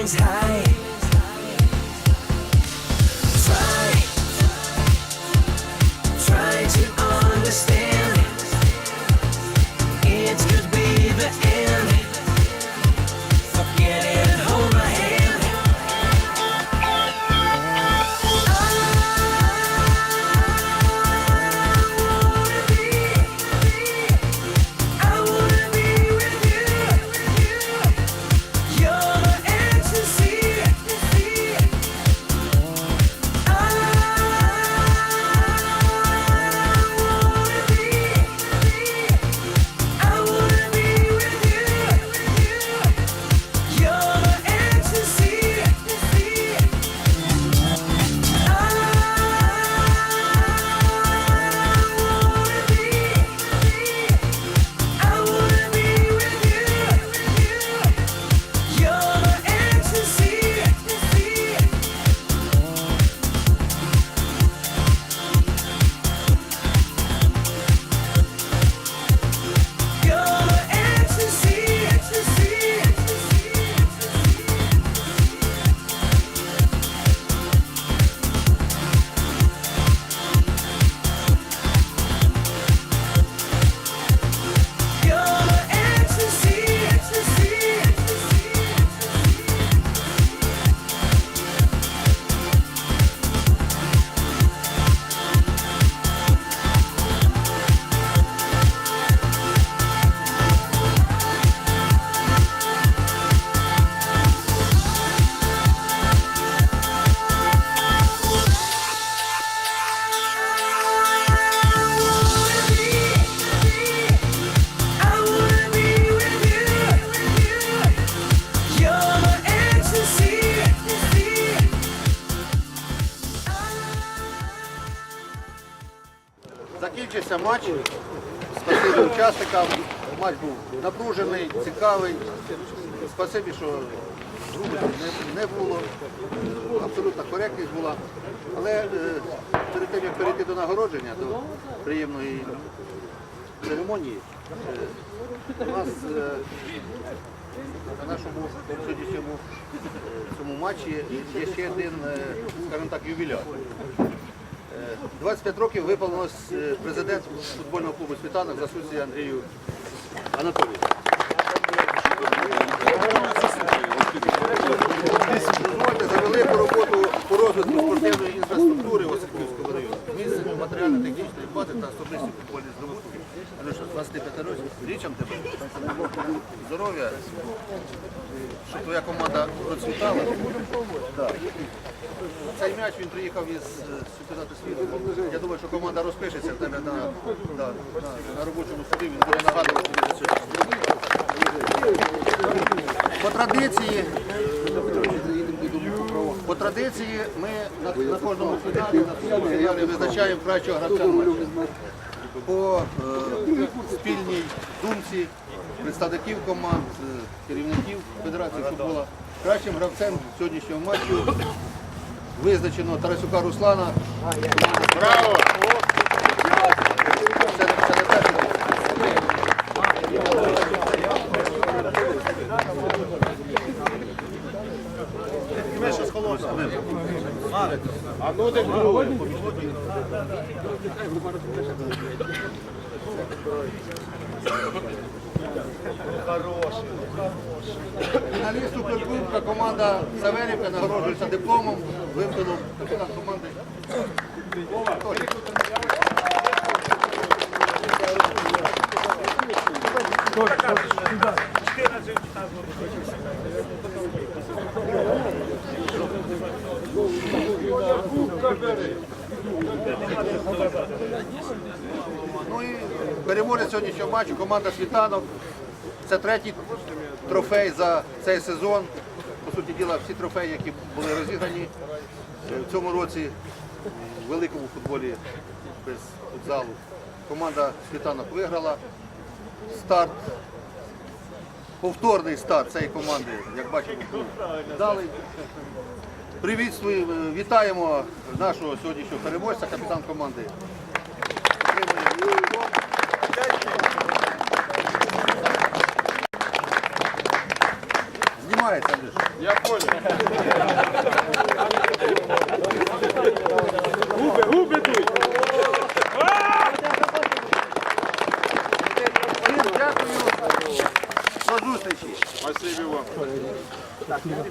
things high. Закінчився матч. Спасибі учасникам. Матч був напружений, цікавий. Спасибі, що не, було. Абсолютна коректність була. Але е, перед тим, як перейти до нагородження, до приємної церемонії, е, у нас е, на нашому сьогоднішньому цьому матчі є ще один, скажімо так, ювіляр. Е, 25 років виповнилось е, президент футбольного клубу «Світанок» Засусі Андрію Анатолійовичу. Дозвольте за велику роботу по розвитку спортивної інфраструктури матеріально-технічної бази та особисті футбольні здобутки. Андрюша, 25 років, річам тебе, здоров'я, щоб твоя команда процвітала. Цей м'яч він приїхав із е, чемпіонату світу. Я думаю, що команда розпишеться в тебе на, на, на, робочому суді, він буде нагадувати. По традиції, традиції ми на, на кожному фіналі на серіалі визначаємо кращого гравця матчу. По е, спільній думці представників команд, е, керівників Федерації футболу. Кращим гравцем сьогоднішнього матчу визначено Тарасюка Руслана. Браво! Це не перший Фіналіст Суперкубка команда Саверівка нагороджується дипломом, вимкнув капітан команди. Ну і переможець сьогоднішнього матчу команда Світанок. Це третій трофей за цей сезон. По суті діла, всі трофеї, які були розіграні в цьому році в великому футболі без футзалу. Команда Світанок виграла. Старт, повторний старт цієї команди, як бачимо, вдалий. Привітствуємо, е, вітаємо нашого сьогоднішнього переможця, капітан команди. Знімається, Андрюш. Я понял. Губи, губи дуй. Всім дякую. До зустрічі. Спасибо вам.